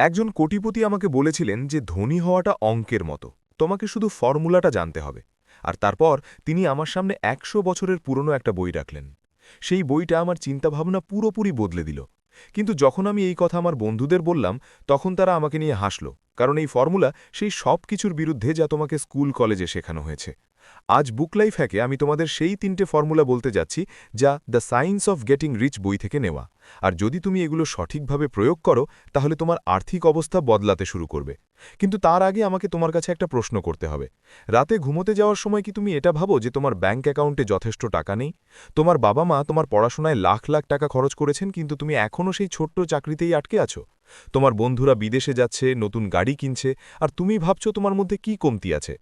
একজন কোটিপতি আমাকে বলেছিলেন যে ধনী হওয়াটা অঙ্কের মতো। তোমাকে শুধু ফর্মুলাটা জানতে হবে। আর তারপর তিনি আমার সামনে একশো বছরের পুরনো একটা বই রাখলেন। সেই বইটা আমার চিন্তাভাবনা পুরোপুরি বদলে দিল। কিন্তু যখন আমি এই কথা আমার বন্ধুদের বললাম, তখন তারা আমাকে নিয়ে হাসল। কারণ এই ফর্মুলা সেই সব কিছুর বিরুদ্ধে যা তোমাকে স্কুল, কলেজে শেখানো হয়েছে। আজ বুক লাইফ হ্যাকে আমি তোমাদের সেই তিনটে ফর্মুলা বলতে যাচ্ছি, যা the science of getting rich বই থেকে নেওয়া। আর যদি তুমি এগুলো সঠিকভাবে প্রয়োগ করো, তাহলে তোমার আর্থিক অবস্থা বদলাতে শুরু করবে। কিন্তু তার আগে আমাকে তোমার কাছে একটা প্রশ্ন করতে হবে। রাতে ঘুমোতে যাওয়ার সময় কি তুমি এটা ভাবো যে তোমার ব্যাঙ্ক অ্যাকাউন্টে যথেষ্ট টাকা নেই? তোমার বাবা মা তোমার পড়াশোনায় লাখ লাখ টাকা খরচ করেছেন, কিন্তু তুমি এখনও সেই ছোট্ট চাকরিতেই আটকে আছো? তোমার বন্ধুরা বিদেশে যাচ্ছে, নতুন গাড়ি কিনছে, আর তুমি ভাবছ তোমার মধ্যে কি কমতি আছে?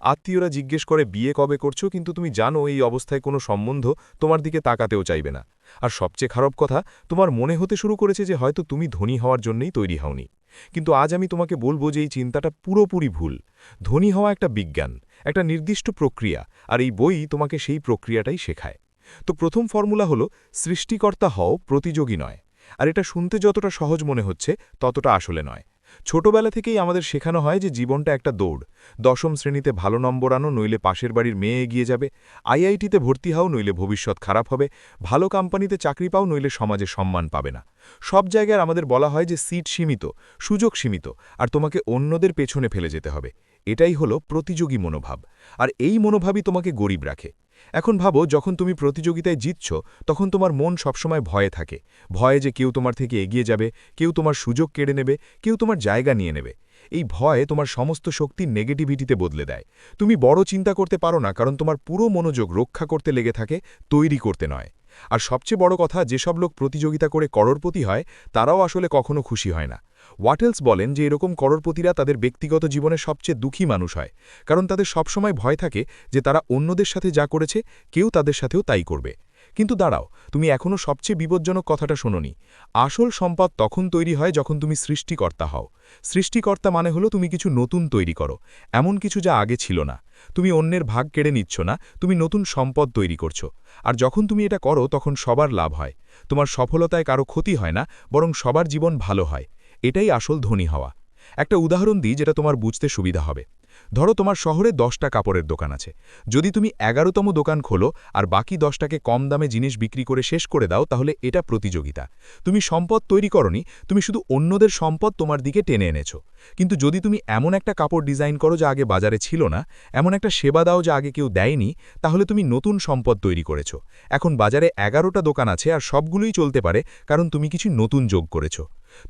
আত্মীয়রা জিজ্ঞেস করে, বিয়ে কবে করছ? কিন্তু তুমি জানো এই অবস্থায় কোনো সম্বন্ধ তোমার দিকে তাকাতেও চাইবে না। আর সবচেয়ে খারাপ কথা, তোমার মনে হতে শুরু করেছে যে হয়তো তুমি ধনী হওয়ার জন্যই তৈরি হওনি। কিন্তু আজ আমি তোমাকে বলব যে এই চিন্তাটা পুরোপুরি ভুল। ধনী হওয়া একটা বিজ্ঞান, একটা নির্দিষ্ট প্রক্রিয়া, আর এই বই তোমাকে সেই প্রক্রিয়াটাই শেখায়। তো প্রথম ফর্মুলা হলো, সৃষ্টিকর্তা হও প্রতিযোগী নয়। আর এটা শুনতে যতটা সহজ মনে হচ্ছে, ততটা আসলে নয়। ছোটবেলা থেকেই আমাদের শেখানো হয় যে জীবনটা একটা দৌড়। দশম শ্রেণীতে ভালো নম্বর আনো, নইলে পাশের বাড়ির মেয়ে এগিয়ে যাবে। আইআইটিতে ভর্তি হও, নইলে ভবিষ্যৎ খারাপ হবে। ভালো কোম্পানিতে চাকরি পাও, নইলে সমাজে সম্মান পাবে না। সব জায়গায় আমাদের বলা হয় যে সিট সীমিত, সুযোগ সীমিত, আর তোমাকে অন্যদের পেছনে ফেলে যেতে হবে। এটাই হলো প্রতিযোগী মনোভাব। আর এই মনোভাবই তোমাকে গরিব রাখে। এখন ভাবো, যখন তুমি প্রতিযোগিতায় জিতছ, তখন তোমার মন সবসময় ভয়ে থাকে। ভয়ে যে কেউ তোমার থেকে এগিয়ে যাবে, কেউ তোমার সুযোগ কেড়ে নেবে, কেউ তোমার জায়গা নিয়ে নেবে। এই ভয় তোমার সমস্ত শক্তি নেগেটিভিটিতে বদলে দেয়। তুমি বড় চিন্তা করতে পারো না, কারণ তোমার পুরো মনোযোগ রক্ষা করতে লেগে থাকে, তৈরি করতে নয়। আর সবচেয়ে বড় কথা, যেসব লোক প্রতিযোগিতা করে করোরপতি হয়, তারাও আসলে কখনো খুশি হয় না। ওয়াটেলস বলেন যে এরকম করোরপতিরা তাদের ব্যক্তিগত জীবনে সবচেয়ে দুঃখী মানুষ হয়, কারণ তাদের সবসময় ভয় থাকে যে তারা অন্যদের সাথে যা করেছে কেউ তাদের সাথেও তাই করবে। কিন্তু দাঁড়াও, তুমি এখনও সবচেয়ে বিপজ্জনক কথাটা শোনোনি। আসল সম্পদ তখন তৈরি হয় যখন তুমি সৃষ্টিকর্তা হও। সৃষ্টিকর্তা মানে হলো তুমি কিছু নতুন তৈরি করো, এমন কিছু যা আগে ছিল না। তুমি অন্যের ভাগ কেড়ে নিচ্ছ না, তুমি নতুন সম্পদ তৈরি করছ। আর যখন তুমি এটা করো, তখন সবার লাভ হয়। তোমার সফলতায় কারও ক্ষতি হয় না, বরং সবার জীবন ভালো হয়। এটাই আসল ধনী হওয়া। একটা উদাহরণ দিই যেটা তোমার বুঝতে সুবিধা হবে। ধরো তোমার শহরে দশটা কাপড়ের দোকান আছে। যদি তুমি এগারোতম দোকান খোলো আর বাকি দশটাকে কম দামে জিনিস বিক্রি করে শেষ করে দাও, তাহলে এটা প্রতিযোগিতা। তুমি সম্পদ তৈরি করনি, তুমি শুধু অন্যদের সম্পদ তোমার দিকে টেনে এনেছো। কিন্তু যদি তুমি এমন একটা কাপড় ডিজাইন করো যা আগে বাজারে ছিল না, এমন একটা সেবা দাও যা আগে কেউ দেয়নি, তাহলে তুমি নতুন সম্পদ তৈরি করেছ। এখন বাজারে এগারোটা দোকান আছে আর সবগুলোই চলতে পারে, কারণ তুমি কিছু নতুন যোগ করেছ।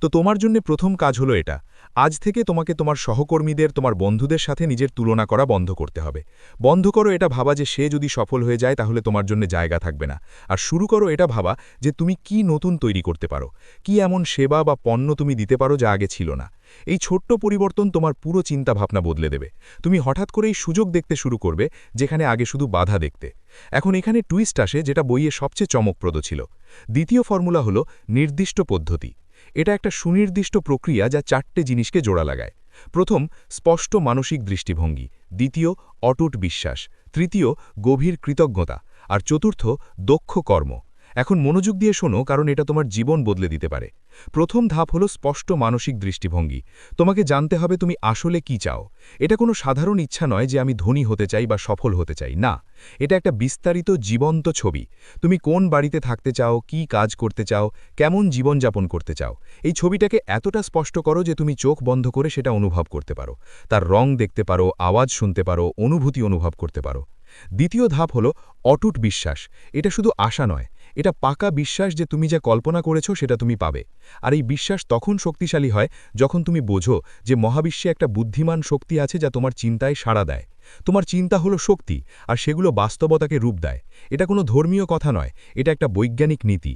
তো তোমার জন্য প্রথম কাজ হলো এটা। আজ থেকে তোমাকে তোমার সহকর্মীদের, তোমার বন্ধুদের সাথে নিজের তুলনা করা বন্ধ করতে হবে। বন্ধ করো এটা ভাবা যে সে যদি সফল হয়ে যায় তাহলে তোমার জন্য জায়গা থাকবে না। আর শুরু করো এটা ভাবা যে তুমি কি নতুন তৈরি করতে পারো। কি এমন সেবা বা পণ্য তুমি দিতে পারো যা আগে ছিল না। এই ছোট্ট পরিবর্তন তোমার পুরো চিন্তা ভাবনা বদলে দেবে। তুমি হঠাৎ করেই সুযোগ দেখতে শুরু করবে যেখানে আগে শুধু বাধা দেখতে। এখন এখানে টুইস্ট আসে যেটা বইয়ে সবচেয়ে চমকপ্রদ ছিল। দ্বিতীয় ফর্মুলা হলো নির্দিষ্ট পদ্ধতি। এটা একটা সুনির্দিষ্ট প্রক্রিয়া যা চারটে জিনিসকে জোড়া লাগায়। প্রথম, স্পষ্ট মানসিক দৃষ্টিভঙ্গি, দ্বিতীয়, অটুট বিশ্বাস, তৃতীয়, গভীর কৃতজ্ঞতা, আর চতুর্থ, দক্ষ কর্ম। এখন মনোযোগ দিয়ে শোনো, কারণ এটা তোমার জীবন বদলে দিতে পারে। প্রথম ধাপ হলো স্পষ্ট মানসিক দৃষ্টিভঙ্গি। তোমাকে জানতে হবে তুমি আসলে কি চাও। এটা কোনো সাধারণ ইচ্ছা নয় যে আমি ধনী হতে চাই বা সফল হতে চাই, না। এটা একটা বিস্তারিত জীবন্ত ছবি। তুমি কোন বাড়িতে থাকতে চাও, কি কাজ করতে চাও, কেমন জীবনযাপন করতে চাও। এই ছবিটাকে এতটা স্পষ্ট করো যে তুমি চোখ বন্ধ করে সেটা অনুভব করতে পারো। তার রং দেখতে পারো, আওয়াজ শুনতে পারো, অনুভূতি অনুভব করতে পারো। দ্বিতীয় ধাপ হলো অটুট বিশ্বাস। এটা শুধু আশা নয় এটা পাকা বিশ্বাস যে তুমি যা কল্পনা করেছ সেটা তুমি পাবে। আর এই বিশ্বাস তখন শক্তিশালী হয় যখন তুমি বোঝো যে মহাবিশ্বে একটা বুদ্ধিমান শক্তি আছে যা তোমার চিন্তায় সাড়া দেয়। তোমার চিন্তা হলো শক্তি, আর সেগুলো বাস্তবতাকে রূপ দেয়। এটা কোনো ধর্মীয় কথা নয়, এটা একটা বৈজ্ঞানিক নীতি।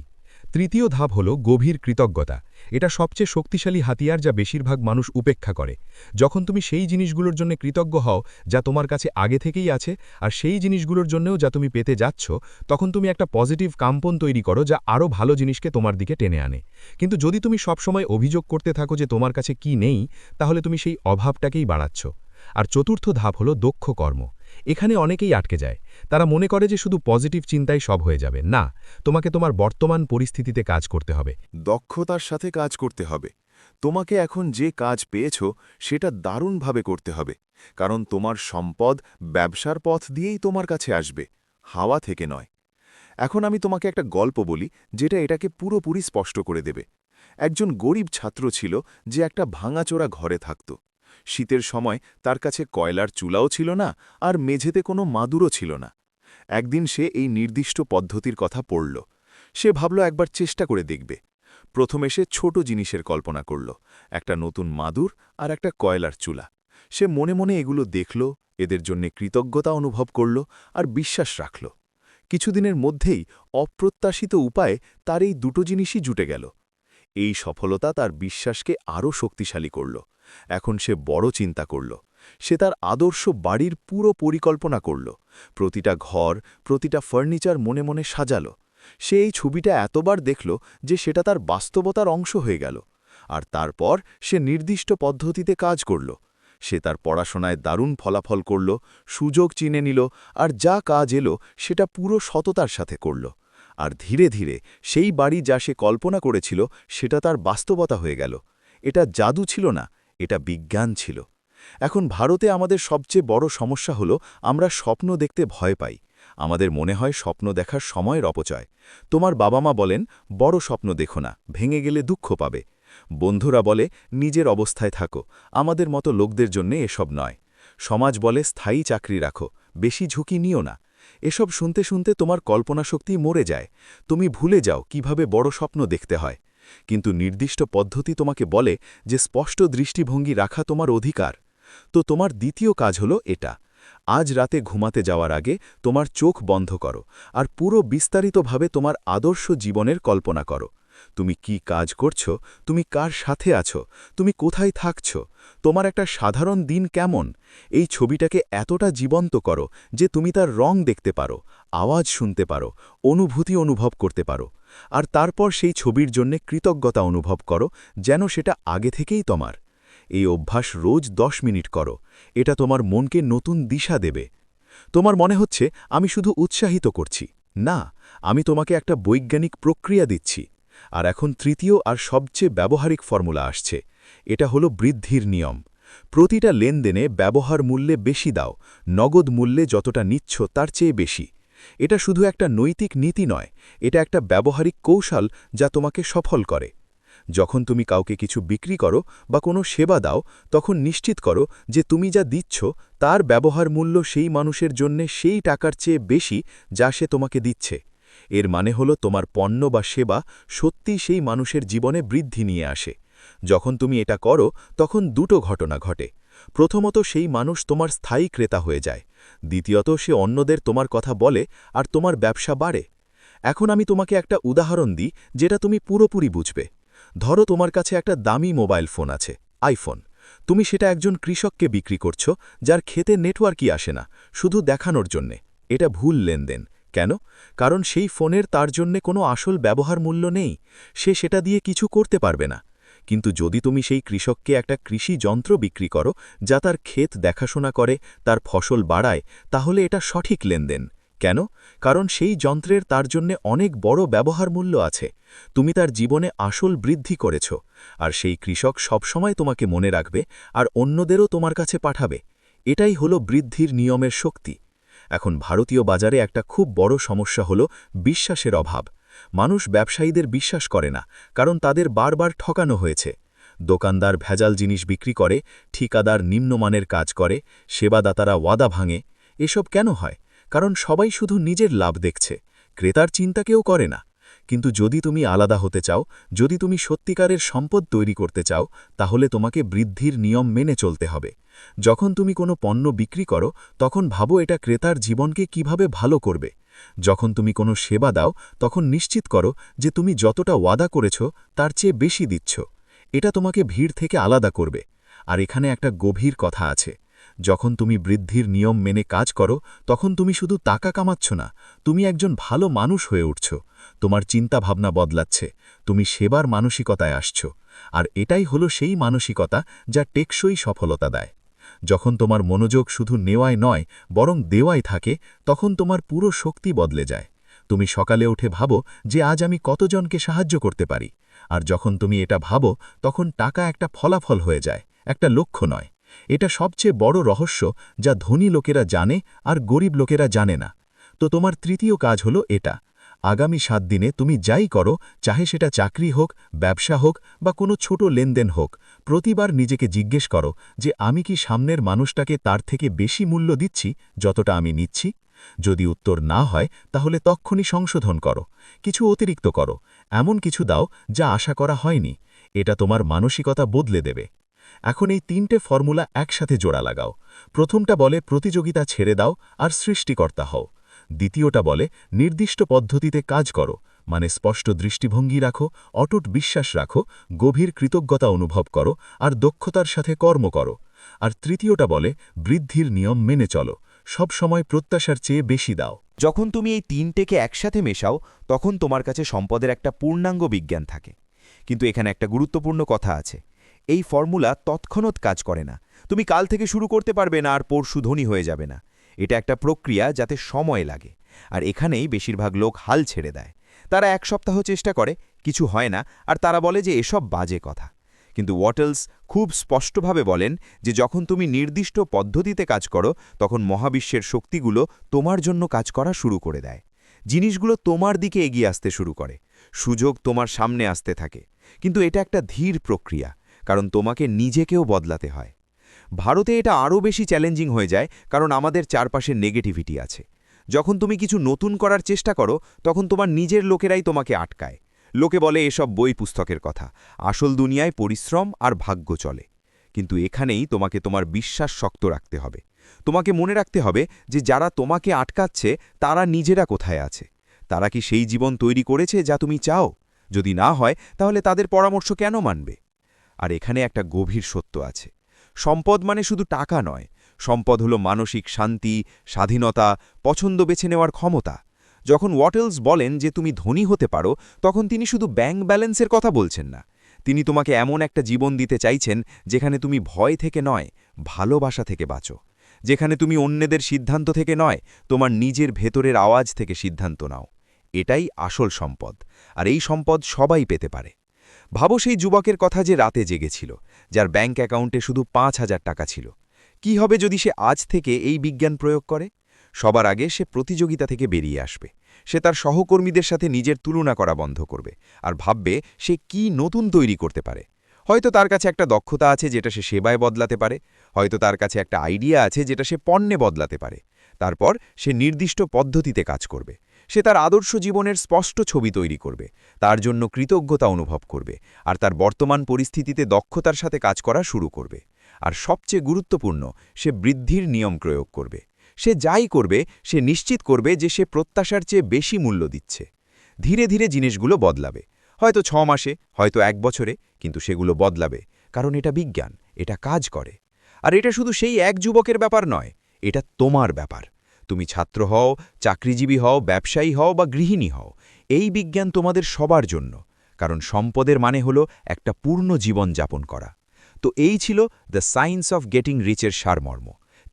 তৃতীয় ধাপ হল গভীর কৃতজ্ঞতা। এটা সবচেয়ে শক্তিশালী হাতিয়ার যা বেশিরভাগ মানুষ উপেক্ষা করে। যখন তুমি সেই জিনিসগুলোর জন্য কৃতজ্ঞ হও যা তোমার কাছে আগে থেকেই আছে, আর সেই জিনিসগুলোর জন্যও যা তুমি পেতে যাচ্ছ, তখন তুমি একটা পজিটিভ কাম্পন তৈরি করো যা আরও ভালো জিনিসকে তোমার দিকে টেনে আনে। কিন্তু যদি তুমি সবসময় অভিযোগ করতে থাকো যে তোমার কাছে কি নেই, তাহলে তুমি সেই অভাবটাকেই বাড়াচ্ছ। আর চতুর্থ ধাপ হলো দক্ষ কর্ম। এখানে অনেকেই আটকে যায়। তারা মনে করে যে শুধু পজিটিভ চিন্তাই সব হয়ে যাবে। না, তোমাকে তোমার বর্তমান পরিস্থিতিতে কাজ করতে হবে। দক্ষতার সাথে কাজ করতে হবে। তোমাকে এখন যে কাজ পেয়েছ, সেটা দারুণভাবে করতে হবে। কারণ তোমার সম্পদ ব্যবসার পথ দিয়েই তোমার কাছে আসবে, হাওয়া থেকে নয়। এখন আমি তোমাকে একটা গল্প বলি, যেটা এটাকে পুরোপুরি স্পষ্ট করে দেবে। একজন গরিব ছাত্র ছিল যে একটা ভাঙাচোরা ঘরে থাকত। শীতের সময় তার কাছে কয়লার চুলাও ছিল না আর মেঝেতে কোনো মাদুরও ছিল না। একদিন সে এই নির্দিষ্ট পদ্ধতির কথা পড়ল। সে ভাবল একবার চেষ্টা করে দেখবে। প্রথমে সে ছোট জিনিসের কল্পনা করল, একটা নতুন মাদুর আর একটা কয়লার চুলা। সে মনে মনে এগুলো দেখল, এদের জন্য কৃতজ্ঞতা অনুভব করল আর বিশ্বাস রাখল। কিছুদিনের মধ্যেই অপ্রত্যাশিত উপায়ে তার এই দুটো জিনিসই জুটে গেল। এই সফলতা তার বিশ্বাসকে আরও শক্তিশালী করল। এখন সে বড় চিন্তা করল। সে তার আদর্শ বাড়ির পুরো পরিকল্পনা করল। প্রতিটা ঘর, প্রতিটা ফার্নিচার মনে মনে সাজালো। সে এই ছবিটা এতবার দেখল যে সেটা তার বাস্তবতার অংশ হয়ে গেল। আর তারপর সে নির্দিষ্ট পদ্ধতিতে কাজ করল। সে তার পড়াশোনায় দারুণ ফলাফল করল, সুযোগ চিনে নিল, আর যা কাজ এলো সেটা পুরো সততার সাথে করল। আর ধীরে ধীরে সেই বাড়ি যা সে কল্পনা করেছিল সেটা তার বাস্তবতা হয়ে গেল। এটা জাদু ছিল না, এটা বিজ্ঞান ছিল। এখন ভারতে আমাদের সবচেয়ে বড় সমস্যা হলো আমরা স্বপ্ন দেখতে ভয় পাই। আমাদের মনে হয় স্বপ্ন দেখার সময়ের অপচয়। তোমার বাবা মা বলেন, বড় স্বপ্ন দেখো না, ভেঙে গেলে দুঃখ পাবে। বন্ধুরা বলে, নিজের অবস্থায় থাকো, আমাদের মতো লোকদের জন্য এসব নয়। সমাজ বলে, স্থায়ী চাকরি রাখো, বেশি ঝুঁকি নিও না। এসব শুনতে শুনতে তোমার কল্পনা শক্তি মরে যায়। তুমি ভুলে যাও কীভাবে বড় স্বপ্ন দেখতে হয়। কিন্তু নির্দিষ্ট পদ্ধতি তোমাকে বলে যে স্পষ্ট দৃষ্টিভঙ্গি রাখা তোমার অধিকার। তো তোমার দ্বিতীয় কাজ হলো এটা। আজ রাতে ঘুমাতে যাওয়ার আগে তোমার চোখ বন্ধ করো আর পুরো বিস্তারিতভাবে তোমার আদর্শ জীবনের কল্পনা করো। তুমি কি কাজ করছ? তুমি কার সাথে আছো? তুমি কোথায় থাকছ? তোমার একটা সাধারণ দিন কেমন? এই ছবিটাকে এতটা জীবন্ত করো যে তুমি তার রং দেখতে পারো, আওয়াজ শুনতে পারো, অনুভূতি অনুভব করতে পারো। আর তারপর সেই ছবির জন্য কৃতজ্ঞতা অনুভব করো যেন সেটা আগে থেকেই তোমার। এই অভ্যাস রোজ দশ মিনিট করো। এটা তোমার মনকে নতুন দিশা দেবে। তোমার মনে হচ্ছে, আমি শুধু উৎসাহিত করছি। না, আমি তোমাকে একটা বৈজ্ঞানিক প্রক্রিয়া দিচ্ছি। আর এখন তৃতীয় আর সবচেয়ে ব্যবহারিক ফর্মুলা আসছে। এটা হলো বৃদ্ধির নিয়ম। প্রতিটা লেনদেনে ব্যবহার মূল্যে বেশি দাও, নগদ মূল্যে যতটা নিচ্ছ তার চেয়ে বেশি। এটা শুধু একটা নৈতিক নীতি নয়, এটা একটা ব্যবহারিক কৌশল যা তোমাকে সফল করে। যখন তুমি কাউকে কিছু বিক্রি করো বা কোনো সেবা দাও, তখন নিশ্চিত করো যে তুমি যা দিচ্ছ, তার ব্যবহার মূল্য সেই মানুষের জন্যে সেই টাকার চেয়ে বেশি যা সে তোমাকে দিচ্ছে। এর মানে হলো তোমার পণ্য বা সেবা সত্যি সেই মানুষের জীবনে বৃদ্ধি নিয়ে আসে। যখন তুমি এটা করো, তখন দুটো ঘটনা ঘটে। প্রথমত, সেই মানুষ তোমার স্থায়ী ক্রেতা হয়ে যায়। দ্বিতীয়ত, সে অন্যদের তোমার কথা বলে আর তোমার ব্যবসা বাড়ে। এখন আমি তোমাকে একটা উদাহরণ দিই, যেটা তুমি পুরোপুরি বুঝবে। ধরো, তোমার কাছে একটা দামি মোবাইল ফোন আছে, আইফোন। তুমি সেটা একজন কৃষককে বিক্রি করছ, যার খেতে নেটওয়ার্কই আসে না, শুধু দেখানোর জন্যে। এটা ভুল লেনদেন। কেন? কারণ সেই ফোনের তার জন্যে কোনো আসল ব্যবহার মূল্য নেই। সে সেটা দিয়ে কিছু করতে পারবে না। কিন্তু যদি তুমি সেই কৃষককে একটা কৃষি যন্ত্র বিক্রি করো, যা তার ক্ষেত দেখাশোনা করে, তার ফসল বাড়ায়, তাহলে এটা সঠিক লেনদেন। কেন? কারণ সেই যন্ত্রের তার জন্যে অনেক বড় ব্যবহার মূল্য আছে। তুমি তার জীবনে আসল বৃদ্ধি করেছ, আর সেই কৃষক সবসময় তোমাকে মনে রাখবে, আর অন্যদেরও তোমার কাছে পাঠাবে। এটাই হলো বৃদ্ধির নিয়মের শক্তি। এখন ভারতীয় বাজারে একটা খুব বড় সমস্যা হল বিশ্বাসের অভাব। মানুষ ব্যবসায়ীদের বিশ্বাস করে না, কারণ তাদের বারবার ঠকানো হয়েছে। দোকানদার ভেজাল জিনিস বিক্রি করে, ঠিকাদার নিম্নমানের কাজ করে, সেবাদাতারা ওয়াদা ভাঙে। এসব কেন হয়? কারণ সবাই শুধু নিজের লাভ দেখছে, ক্রেতার চিন্তা কেউ করে না। কিন্তু যদি তুমি আলাদা হতে চাও, যদি তুমি সত্যিকারের সম্পদ তৈরি করতে চাও, তাহলে তোমাকে বৃদ্ধির নিয়ম মেনে চলতে হবে। যখন তুমি কোনো পণ্য বিক্রি করো, তখন ভাবো এটা ক্রেতার জীবনকে কীভাবে ভালো করবে। যখন তুমি কোনো সেবা দাও, তখন নিশ্চিত করো যে তুমি যতটা ওয়াদা করেছ, তার চেয়ে বেশি দিচ্ছ। এটা তোমাকে ভিড় থেকে আলাদা করবে। আর এখানে একটা গভীর কথা আছে। যখন তুমি বৃদ্ধির নিয়ম মেনে কাজ করো, তখন তুমি শুধু টাকা কামাচ্ছ না, তুমি একজন ভালো মানুষ হয়ে উঠছ। তোমার চিন্তা ভাবনা বদলাচ্ছে, তুমি সেবার মানসিকতায় আসছ, আর এটাই হলো সেই মানসিকতা যা টেকসই সফলতা দেয়। যখন তোমার মনোযোগ শুধু নেওয়ায় নয়, বরং দেওয়াই থাকে, তখন তোমার পুরো শক্তি বদলে যায়। তুমি সকালে উঠে ভাবো যে আজ আমি কতজনকে সাহায্য করতে পারি, আর যখন তুমি এটা ভাবো, তখন টাকা একটা ফলাফল হয়ে যায়, একটা লক্ষ্য নয়। এটা সবচেয়ে বড় রহস্য যা ধনী লোকেরা জানে আর গরিব লোকেরা জানে না। তো তোমার তৃতীয় কাজ হলো এটা আগামী সাত দিনে তুমি যাই করো, চাহে সেটা চাকরি হোক, ব্যবসা হোক বা কোনো ছোট লেনদেন হোক, প্রতিবার নিজেকে জিজ্ঞেস করো যে আমি কি সামনের মানুষটাকে তার থেকে বেশি মূল্য দিচ্ছি, যতটা আমি নিচ্ছি? যদি উত্তর না হয়, তাহলে তক্ষণই সংশোধন করো, কিছু অতিরিক্ত করো, এমন কিছু দাও যা আশা করা হয়নি, এটা তোমার মানসিকতা বদলে দেবে। এখন এই তিনটে ফর্মুলা একসাথে জোড়া লাগাও, প্রথমটা বলে প্রতিযোগিতা ছেড়ে দাও আর সৃষ্টিকর্তা হও। দ্বিতীয়টা বলে, নির্দিষ্ট পদ্ধতিতে কাজ করো মানে স্পষ্ট দৃষ্টিভঙ্গি রাখো, অটুট বিশ্বাস রাখো, গভীর কৃতজ্ঞতা অনুভব করো, আর দক্ষতার সাথে কর্ম করো। আর তৃতীয়টা বলে, বৃদ্ধির নিয়ম মেনে চলো, সব সময় প্রত্যাশার চেয়ে বেশি দাও। যখন তুমি এই তিনটেকে একসাথে মেশাও, তখন তোমার কাছে সম্পদের একটা পূর্ণাঙ্গ বিজ্ঞান থাকে। কিন্তু এখানে একটা গুরুত্বপূর্ণ কথা আছে। এই ফর্মুলা তৎক্ষণাৎ কাজ করে না। তুমি কাল থেকে শুরু করতে পারবে না, আর পরশু ধনী হয়ে যাবে না। এটা একটা প্রক্রিয়া যাতে সময় লাগে। আর এখানেই বেশিরভাগ লোক হাল ছেড়ে দেয়। তারা এক সপ্তাহ চেষ্টা করে, কিছু হয় না, আর তারা বলে যে এসব বাজে কথা। কিন্তু ওয়াটেলস খুব স্পষ্টভাবে বলেন যে যখন তুমি নির্দিষ্ট পদ্ধতিতে কাজ করো, তখন মহাবিশ্বের শক্তিগুলো তোমার জন্য কাজ করা শুরু করে দেয়। জিনিসগুলো তোমার দিকে এগিয়ে আসতে শুরু করে। সুযোগ তোমার সামনে আসতে থাকে। কিন্তু এটা একটা ধীর প্রক্রিয়া, কারণ তোমাকে নিজেকেও বদলাতে হয়। ভারতে এটা আরও বেশি চ্যালেঞ্জিং হয়ে যায়, কারণ আমাদের চারপাশে নেগেটিভিটি আছে। যখন তুমি কিছু নতুন করার চেষ্টা করো, তখন তোমার নিজের লোকেরাই তোমাকে আটকায়। লোকে বলে এসব বই পুস্তকের কথা। আসল দুনিয়ায় পরিশ্রম আর ভাগ্য চলে। কিন্তু এখানেই তোমাকে তোমার বিশ্বাস শক্ত রাখতে হবে। তোমাকে মনে রাখতে হবে যে যারা তোমাকে আটকাচ্ছে, তারা নিজেরা কোথায় আছে। তারা কি সেই জীবন তৈরি করেছে যা তুমি চাও? যদি না হয়, তাহলে তাদের পরামর্শ কেন মানবে? আর এখানে একটা গভীর সত্য আছে। সম্পদ মানে শুধু টাকা নয়। সম্পদ হলো মানসিক শান্তি, স্বাধীনতা, পছন্দ বেছে নেওয়ার ক্ষমতা। যখন ওয়াটেলস বলেন যে তুমি ধনী হতে পারো, তখন তিনি শুধু ব্যাংক ব্যালেন্সের কথা বলছেন না। তিনি তোমাকে এমন একটা জীবন দিতে চাইছেন যেখানে তুমি ভয় থেকে নয়, ভালোবাসা থেকে বাঁচো। যেখানে তুমি অন্যদের সিদ্ধান্ত থেকে নয়, তোমার নিজের ভেতরের আওয়াজ থেকে সিদ্ধান্ত নাও। এটাই আসল সম্পদ, আর এই সম্পদ সবাই পেতে পারে। ভাবো সেই যুবকের কথা যে রাতে জেগেছিল, যার ব্যাংক অ্যাকাউন্টে শুধু পাঁচ হাজার টাকা ছিল। কি হবে যদি সে আজ থেকে এই বিজ্ঞান প্রয়োগ করে? সবার আগে সে প্রতিযোগিতা থেকে বেরিয়ে আসবে। সে তার সহকর্মীদের সাথে নিজের তুলনা করা বন্ধ করবে আর ভাববে সে কি নতুন তৈরি করতে পারে। হয়তো তার কাছে একটা দক্ষতা আছে যেটা সে সেবায় বদলাতে পারে, হয়তো তার কাছে একটা আইডিয়া আছে যেটা সে পণ্যে বদলাতে পারে। তারপর সে নির্দিষ্ট পদ্ধতিতে কাজ করবে। সে তার আদর্শ জীবনের স্পষ্ট ছবি তৈরি করবে, তার জন্য কৃতজ্ঞতা অনুভব করবে, আর তার বর্তমান পরিস্থিতিতে দক্ষতার সাথে কাজ করা শুরু করবে। আর সবচেয়ে গুরুত্বপূর্ণ, সে বৃদ্ধির নিয়ম প্রয়োগ করবে। সে যাই করবে, সে নিশ্চিত করবে যে সে প্রত্যাশার চেয়ে বেশি মূল্য দিচ্ছে। ধীরে ধীরে জিনিসগুলো বদলাবে। হয়তো ছ মাসে, হয়তো এক বছরে, কিন্তু সেগুলো বদলাবে, কারণ এটা বিজ্ঞান, এটা কাজ করে। আর এটা শুধু সেই এক যুবকের ব্যাপার নয়, এটা তোমার ব্যাপার। তুমি ছাত্র হও, চাকরিজীবী হও, ব্যবসায়ী হও বা গৃহিণী হও, এই বিজ্ঞান তোমাদের সবার জন্য, কারণ সম্পদের মানে হলো একটা পূর্ণ জীবন যাপন করা। তো এই ছিল দ্য সায়েন্স অফ গেটিং রিচের সারমর্ম,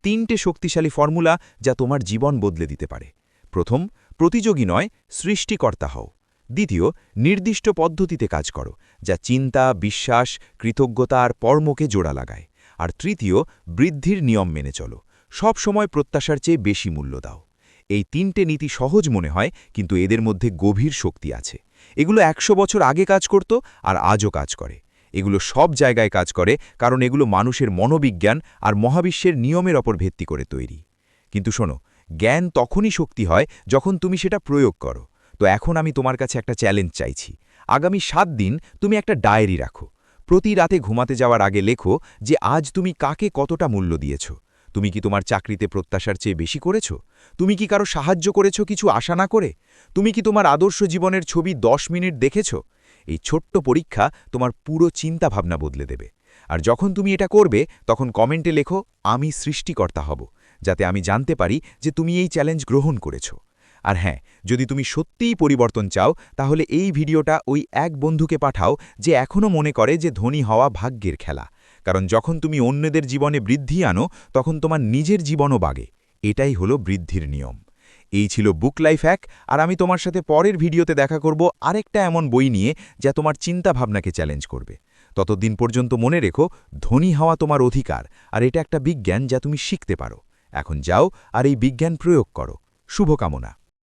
তিনটে শক্তিশালী ফর্মুলা যা তোমার জীবন বদলে দিতে পারে। প্রথম, প্রতিযোগী নয়, সৃষ্টিকর্তা হও। দ্বিতীয়, নির্দিষ্ট পদ্ধতিতে কাজ করো, যা চিন্তা, বিশ্বাস, কৃতজ্ঞতা আর পর্মকে জোড়া লাগায়। আর তৃতীয়, বৃদ্ধির নিয়ম মেনে চলো। সব সময় প্রত্যাশার চেয়ে বেশি মূল্য দাও। এই তিনটে নীতি সহজ মনে হয়, কিন্তু এদের মধ্যে গভীর শক্তি আছে। এগুলো একশো বছর আগে কাজ করত আর আজও কাজ করে। এগুলো সব জায়গায় কাজ করে, কারণ এগুলো মানুষের মনোবিজ্ঞান আর মহাবিশ্বের নিয়মের ওপর ভিত্তি করে তৈরি। কিন্তু শোনো, জ্ঞান তখনই শক্তি হয় যখন তুমি সেটা প্রয়োগ করো। তো এখন আমি তোমার কাছে একটা চ্যালেঞ্জ চাইছি। আগামী সাত দিন তুমি একটা ডায়েরি রাখো। প্রতি রাতে ঘুমাতে যাওয়ার আগে লেখো যে আজ তুমি কাকে কতটা মূল্য দিয়েছ। তুমি কি তোমার চাকরিতে প্রত্যাশার চেয়ে বেশি করেছ? তুমি কি কারও সাহায্য করেছ কিছু আশা না করে? তুমি কি তোমার আদর্শ জীবনের ছবি দশ মিনিট দেখেছ? এই ছোট্ট পরীক্ষা তোমার পুরো চিন্তাভাবনা বদলে দেবে। আর যখন তুমি এটা করবে, তখন কমেন্টে লেখো, আমি সৃষ্টিকর্তা হব যাতে আমি জানতে পারি যে তুমি এই চ্যালেঞ্জ গ্রহণ করেছ। আর হ্যাঁ যদি তুমি সত্যিই পরিবর্তন চাও, তাহলে এই ভিডিওটা ওই এক বন্ধুকে পাঠাও যে এখনও মনে করে যে ধনী হওয়া ভাগ্যের খেলা। কারণ যখন তুমি অন্যদের জীবনে বৃদ্ধি আনো, তখন তোমার নিজের জীবনও বাগে। এটাই হলো বৃদ্ধির নিয়ম। এই ছিল বুক লাইফ হ্যাক, আর আমি তোমার সাথে পরের ভিডিওতে দেখা করব আরেকটা এমন বই নিয়ে যা তোমার চিন্তা ভাবনাকে চ্যালেঞ্জ করবে। ততদিন পর্যন্ত মনে রেখো, ধনী হওয়া তোমার অধিকার, আর এটা একটা বিজ্ঞান যা তুমি শিখতে পারো। এখন যাও আর এই বিজ্ঞান প্রয়োগ করো। শুভকামনা।